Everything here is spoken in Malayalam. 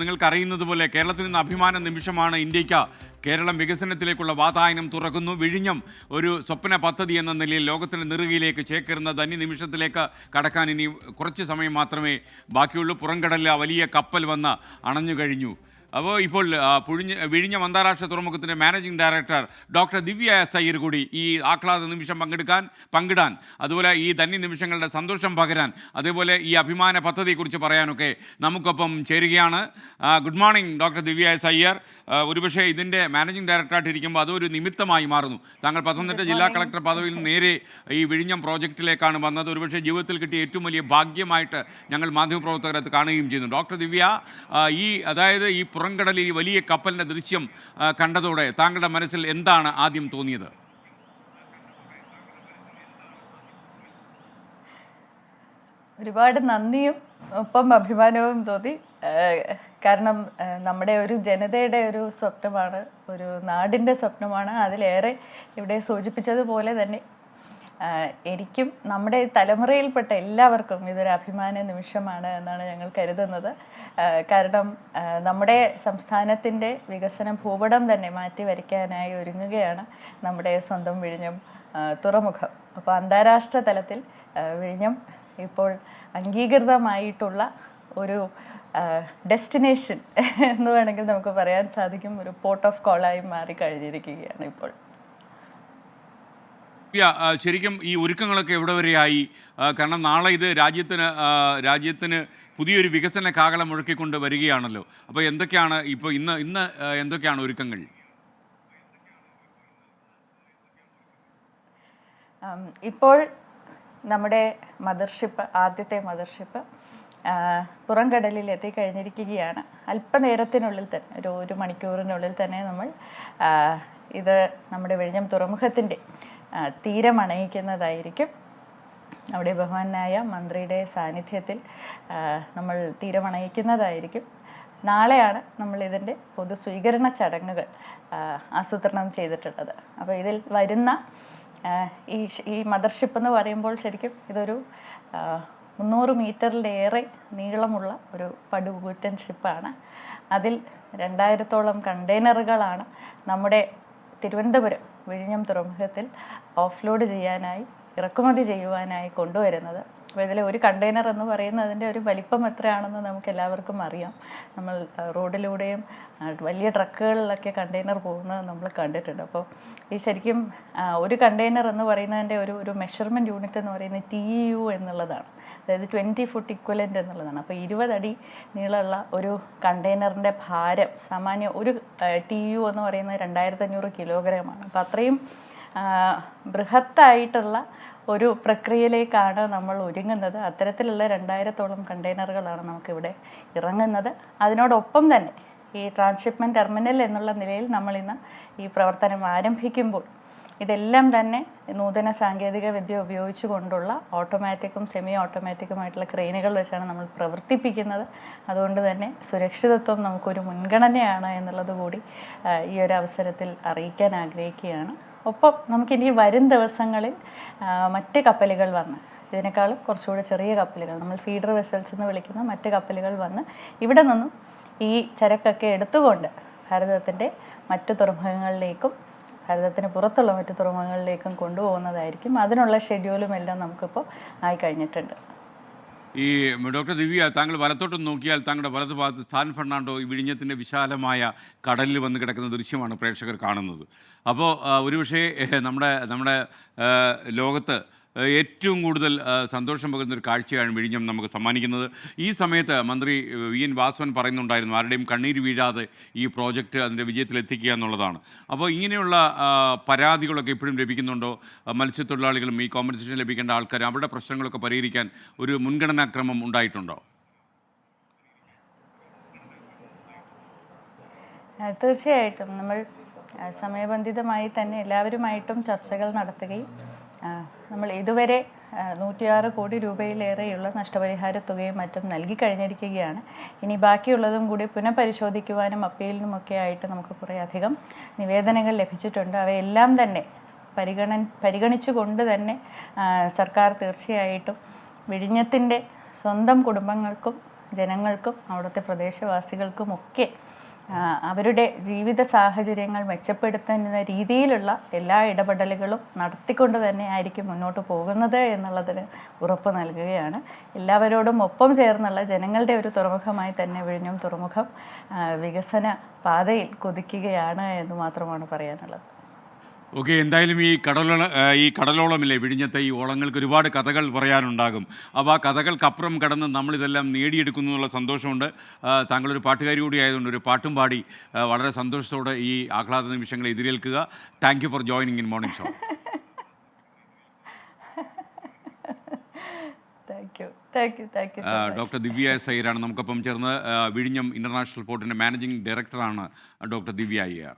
നിങ്ങൾക്ക് അറിയുന്നത് പോലെ കേരളത്തിൽ നിന്ന് അഭിമാന നിമിഷമാണ് ഇന്ത്യയ്ക്ക് കേരളം വികസനത്തിലേക്കുള്ള വാതായനം തുറക്കുന്നു. വിഴിഞ്ഞം ഒരു സ്വപ്ന പദ്ധതി എന്ന നിലയിൽ ലോകത്തിന്റെ നെറുകയിലേക്ക് ചേക്കേറുന്ന ധന്യ നിമിഷത്തിലേക്ക് കടക്കാൻ ഇനി കുറച്ച് സമയം മാത്രമേ ബാക്കിയുള്ളൂ. പുറംകടലിൽ വലിയ കപ്പൽ വന്ന് അണഞ്ഞു കഴിഞ്ഞു. അപ്പോൾ ഇപ്പോൾ പുഴിഞ്ഞ വിഴിഞ്ഞം അന്താരാഷ്ട്ര തുറമുഖത്തിന്റെ managing director doctor Divya S Iyer കൂടി ഈ ആഹ്ലാദ നിമിഷം പങ്കെടുക്കാൻ പങ്കിടാൻ അതുപോലെ ഈ ധന്യ നിമിഷങ്ങളുടെ സന്തോഷം പകരാൻ അതേപോലെ ഈ അഭിമാന പദ്ധതിയെക്കുറിച്ച് പറയാനൊക്കെ നമുക്കൊപ്പം ചേരുകയാണ്. Good morning doctor Divya S Iyer. ഒരുപക്ഷേ ഇതിന്റെ മാനേജിംഗ് ഡയറക്ടറായിട്ട് ഇരിക്കുമ്പോൾ അതൊരു നിമിത്തമായി മാറുന്നു. താങ്കൾ പത്തനംതിട്ട ജില്ലാ കളക്ടർ പദവിയിൽ നിന്ന് നേരെ ഈ വിഴിഞ്ഞം പ്രോജക്റ്റിലേക്കാണ് വന്നത്. ഒരുപക്ഷെ ജീവിതത്തിൽ കിട്ടിയ ഏറ്റവും വലിയ ഭാഗ്യമായിട്ട് ഞങ്ങൾ മാധ്യമപ്രവർത്തകരത് കാണുകയും ചെയ്യുന്നു. ഡോക്ടർ ദിവ്യ ഈ അതായത് ഈ പുറംകടലിൽ ഈ വലിയ കപ്പലിന്റെ ദൃശ്യം കണ്ടതോടെ താങ്കളുടെ മനസ്സിൽ എന്താണ് ആദ്യം തോന്നിയത്? ഒരുപാട് നന്ദിയും ഒപ്പം അഭിമാനവും തോന്നി. കാരണം നമ്മുടെ ഒരു ജനതയുടെ ഒരു സ്വപ്നമാണ് ഒരു നാടിന്റെ സ്വപ്നമാണ്. അതിലേറെ ഇവിടെ സൂചിപ്പിച്ചതുപോലെ തന്നെ എനിക്കും നമ്മുടെ തലമുറയിൽപ്പെട്ട എല്ലാവർക്കും ഇതൊരു അഭിമാന നിമിഷമാണ് എന്നാണ് ഞങ്ങൾ കരുതുന്നത്. കാരണം നമ്മുടെ സംസ്ഥാനത്തിന്റെ വികസന ഭൂപടം തന്നെ മാറ്റി വരയ്ക്കാനായി ഒരുങ്ങുകയാണ് നമ്മുടെ സ്വന്തം വിഴിഞ്ഞം തുറമുഖം. അപ്പോൾ അന്താരാഷ്ട്ര തലത്തിൽ വിഴിഞ്ഞം ഇപ്പോൾ അംഗീകൃതമായിട്ടുള്ള ഒരു ഡെസ്റ്റിനേഷൻ എന്ന് വേണമെങ്കിൽ നമുക്ക് പറയാൻ സാധിക്കും. ഒരു പോർട്ട് ഓഫ് കോളായി മാറി കഴിഞ്ഞിരിക്കുകയാണ് ഇപ്പോൾ. ശരിക്കും ഈ ഒരുക്കങ്ങളൊക്കെ എവിടെ വരെയായി കാരണം നാളെ ഇത് രാജ്യത്തിന് രാജ്യത്തിന് പുതിയൊരു വികസന കാകളം മുഴക്കിക്കൊണ്ട് വരികയാണല്ലോ. അപ്പോൾ എന്തൊക്കെയാണ് ഇപ്പോൾ ഇന്ന് ഇന്ന് എന്തൊക്കെയാണ് ഒരുക്കങ്ങൾ? ഇപ്പോൾ നമ്മുടെ മദർഷിപ്പ് ആദ്യത്തെ മദർഷിപ്പ് പുറംകടലിൽ എത്തിക്കഴിഞ്ഞിരിക്കുകയാണ്. അല്പനേരത്തിനുള്ളിൽ തന്നെ ഒരു ഒരു മണിക്കൂറിനുള്ളിൽ തന്നെ നമ്മൾ ഇത് നമ്മുടെ വിഴിഞ്ഞം തുറമുഖത്തിന്റെ ആ, തീരം അണയിക്കുന്നതായിരിക്കും. അവിടെ ബഹുമാനായ മന്ത്രിയുടെ സാന്നിധ്യത്തിൽ നമ്മൾ തീരമണയിക്കുന്നതായിരിക്കും നാളെയാണ് നമ്മൾ ഇതിന്റെ പൊതു സ്വീകരണ ചടങ്ങുകൾ ആസൂത്രണം ചെയ്തിട്ടുള്ളത്. അപ്പോൾ ഇതിൽ വരുന്ന ഈ ഈ മദർഷിപ്പ് എന്ന് പറയുമ്പോൾ ശരിക്കും ഇതൊരു മുന്നൂറ് മീറ്ററിലേറെ നീളമുള്ള ഒരു പടുകൂറ്റൻ ഷിപ്പാണ്. അതിൽ രണ്ടായിരത്തോളം കണ്ടെയ്നറുകളാണ് നമ്മുടെ തിരുവനന്തപുരം വിഴിഞ്ഞം തുറമുഖത്തിൽ ഓഫ്ലോഡ് ചെയ്യാനായി ഇറക്കുമതി ചെയ്യുവാനായി കൊണ്ടുവരുന്നത്. അപ്പോൾ ഇതിലെ ഒരു കണ്ടെയ്നർ എന്ന് പറയുന്നതിന്റെ ഒരു വലിപ്പം എത്രയാണെന്ന് നമുക്ക് എല്ലാവർക്കും അറിയാം. നമ്മൾ റോഡിലൂടെയും വലിയ ട്രക്കുകളിലൊക്കെ കണ്ടെയ്നർ പോകുന്നത് നമ്മൾ കണ്ടിട്ടുണ്ട്. അപ്പോൾ ഈ ശരിക്കും ഒരു കണ്ടെയ്നർ എന്ന് പറയുന്നതിന്റെ ഒരു ഒരു മെഷർമെന്റ് യൂണിറ്റ് എന്ന് പറയുന്നത് ടി യു എന്നുള്ളതാണ്. അതായത് ട്വന്റി ഫുട്ട് ഇക്വലന്റ് എന്നുള്ളതാണ്. അപ്പോൾ ഇരുപതടി നീളമുള്ള ഒരു കണ്ടെയ്നറിന്റെ ഭാരം സാമാന്യം ഒരു ടി യു എന്ന് പറയുന്നത് രണ്ടായിരത്തി അഞ്ഞൂറ് കിലോഗ്രാമാണ് അപ്പോൾ അത്രയും ബൃഹത്തായിട്ടുള്ള ഒരു പ്രക്രിയയിലേക്കാണ് നമ്മൾ ഒരുങ്ങുന്നത്. അത്തരത്തിലുള്ള രണ്ടായിരത്തോളം കണ്ടെയ്നറുകളാണ് നമുക്കിവിടെ ഇറങ്ങുന്നത്. അതിനോടൊപ്പം തന്നെ ഈ ട്രാൻസ്ഷിപ്മെന്റ് ടെർമിനൽ എന്നുള്ള നിലയിൽ നമ്മളിന്ന് ഈ പ്രവർത്തനം ആരംഭിക്കുമ്പോൾ ഇതെല്ലാം തന്നെ നൂതന സാങ്കേതിക വിദ്യ ഉപയോഗിച്ചുകൊണ്ടുള്ള ഓട്ടോമാറ്റിക്കും സെമി ഓട്ടോമാറ്റിക്കുമായിട്ടുള്ള ക്രെയിനുകൾ വെച്ചാണ് നമ്മൾ പ്രവർത്തിപ്പിക്കുന്നത്. അതുകൊണ്ട് തന്നെ സുരക്ഷിതത്വം നമുക്കൊരു മുൻഗണനയാണ് എന്നുള്ളത് കൂടി ഈ ഒരു അവസരത്തിൽ അറിയിക്കാൻ ആഗ്രഹിക്കുകയാണ്. ഒപ്പം നമുക്കിനി വരും ദിവസങ്ങളിൽ മറ്റ് കപ്പലുകൾ വന്ന് ഇതിനേക്കാളും കുറച്ചുകൂടി ചെറിയ കപ്പലുകൾ നമ്മൾ ഫീഡർ വെസൽസ് എന്ന് വിളിക്കുന്ന മറ്റ് കപ്പലുകൾ വന്ന് ഇവിടെ നിന്നും ഈ ചരക്കൊക്കെ എടുത്തുകൊണ്ട് ഭാരതത്തിന്റെ മറ്റ് തുറമുഖങ്ങളിലേക്കും ഭാരതത്തിന് പുറത്തുള്ള മറ്റു തുറമുഖങ്ങളിലേക്കും കൊണ്ടുപോകുന്നതായിരിക്കും. അതിനുള്ള ഷെഡ്യൂളും എല്ലാം നമുക്കിപ്പോൾ ആയി കഴിഞ്ഞിട്ടുണ്ട്. ഈ ഡോക്ടർ ദിവ്യ താങ്കൾ വലത്തോട്ട് നോക്കിയാൽ താങ്കളുടെ വലത് ഭാഗത്ത് സാൻ ഫെർണാണ്ടോ ഈ വിഴിഞ്ഞത്തിന്റെ വിശാലമായ കടലിൽ വന്ന് കിടക്കുന്ന ദൃശ്യമാണ് പ്രേക്ഷകർ കാണുന്നത്. അപ്പോൾ ഒരുപക്ഷേ നമ്മുടെ നമ്മുടെ ലോകത്ത് ഏറ്റവും കൂടുതൽ സന്തോഷം പകരുന്ന ഒരു കാഴ്ചയാണ് വിഴിഞ്ഞം നമുക്ക് സമ്മാനിക്കുന്നത്. ഈ സമയത്ത് മന്ത്രി വി. എൻ. വാസവൻ പറയുന്നുണ്ടായിരുന്നു ആരുടെയും കണ്ണീര് വീഴാതെ ഈ പ്രോജക്റ്റ് അതിന്റെ വിജയത്തിലെത്തിക്കുക എന്നുള്ളതാണ്. അപ്പോൾ ഇങ്ങനെയുള്ള പരാതികളൊക്കെ ഇപ്പോഴും ലഭിക്കുന്നുണ്ടോ? മത്സ്യത്തൊഴിലാളികളും ഈ കോമ്പൻസേഷൻ ലഭിക്കേണ്ട ആൾക്കാർ അവരുടെ പ്രശ്നങ്ങളൊക്കെ പരിഹരിക്കാൻ ഒരു മുൻഗണനാക്രമം ഉണ്ടായിട്ടുണ്ടോ? തീർച്ചയായിട്ടും. നമ്മൾ സമയബന്ധിതമായി തന്നെ എല്ലാവരുമായിട്ടും ചർച്ചകൾ നടത്തുകയും നമ്മൾ ഇതുവരെ നൂറ്റിയാറ് കോടി രൂപയിലേറെയുള്ള നഷ്ടപരിഹാര തുകയും മറ്റും നൽകി കഴിഞ്ഞിരിക്കുകയാണ്. ഇനി ബാക്കിയുള്ളതും കൂടി പുനഃപരിശോധിക്കുവാനും അപ്പീലിനുമൊക്കെ ആയിട്ട് നമുക്ക് കുറേ അധികം നിവേദനങ്ങൾ ലഭിച്ചിട്ടുണ്ട്. അവയെല്ലാം തന്നെ പരിഗണൻ പരിഗണിച്ചുകൊണ്ട് തന്നെ സർക്കാർ തീർച്ചയായിട്ടും വിഴിഞ്ഞത്തിന്റെ സ്വന്തം കുടുംബങ്ങൾക്കും ജനങ്ങൾക്കും അവിടുത്തെ പ്രദേശവാസികൾക്കും ഒക്കെ ആ, അവരുടെ ജീവിത സാഹചര്യങ്ങൾ മെച്ചപ്പെടുത്തുന്ന രീതിയിലുള്ള എല്ലാ ഇടപെടലുകളും നടത്തിക്കൊണ്ട് തന്നെ ആയിരിക്കും മുന്നോട്ട് പോകുന്നത് എന്നുള്ളതിന് ഉറപ്പ് നൽകുകയാണ്. എല്ലാവരോടും ഒപ്പം ചേർന്നുള്ള ജനങ്ങളുടെ ഒരു തുറമുഖമായി തന്നെ വിഴിഞ്ഞം തുറമുഖം വികസന പാതയിൽ കൊതിക്കുകയാണ് എന്ന് മാത്രമാണ് പറയാനുള്ളത്. ഓക്കെ എന്തായാലും ഈ കടലോള ഈ കടലോളമില്ലേ വിഴിഞ്ഞത്തെ ഈ ഓളങ്ങൾക്ക് ഒരുപാട് കഥകൾ പറയാനുണ്ടാകും. അപ്പോൾ ആ കഥകൾക്കപ്പുറം കടന്ന് നമ്മളിതെല്ലാം നേടിയെടുക്കുന്നു എന്നുള്ള സന്തോഷമുണ്ട്. താങ്കളൊരു പാട്ടുകാരി കൂടി ആയതുകൊണ്ട് ഒരു പാട്ടും പാടി വളരെ സന്തോഷത്തോടെ ഈ ആഹ്ലാദ നിമിഷങ്ങളെ എതിരേൽക്കുക. Thank you for joining in morning show doctor Divya S അയ്യരാണ് നമുക്കൊപ്പം ചേർന്ന് വിഴിഞ്ഞം ഇന്റർനാഷണൽ പോർട്ടിന്റെ മാനേജിംഗ് ഡയറക്ടറാണ് ഡോക്ടർ ദിവ്യ അയ്യർ.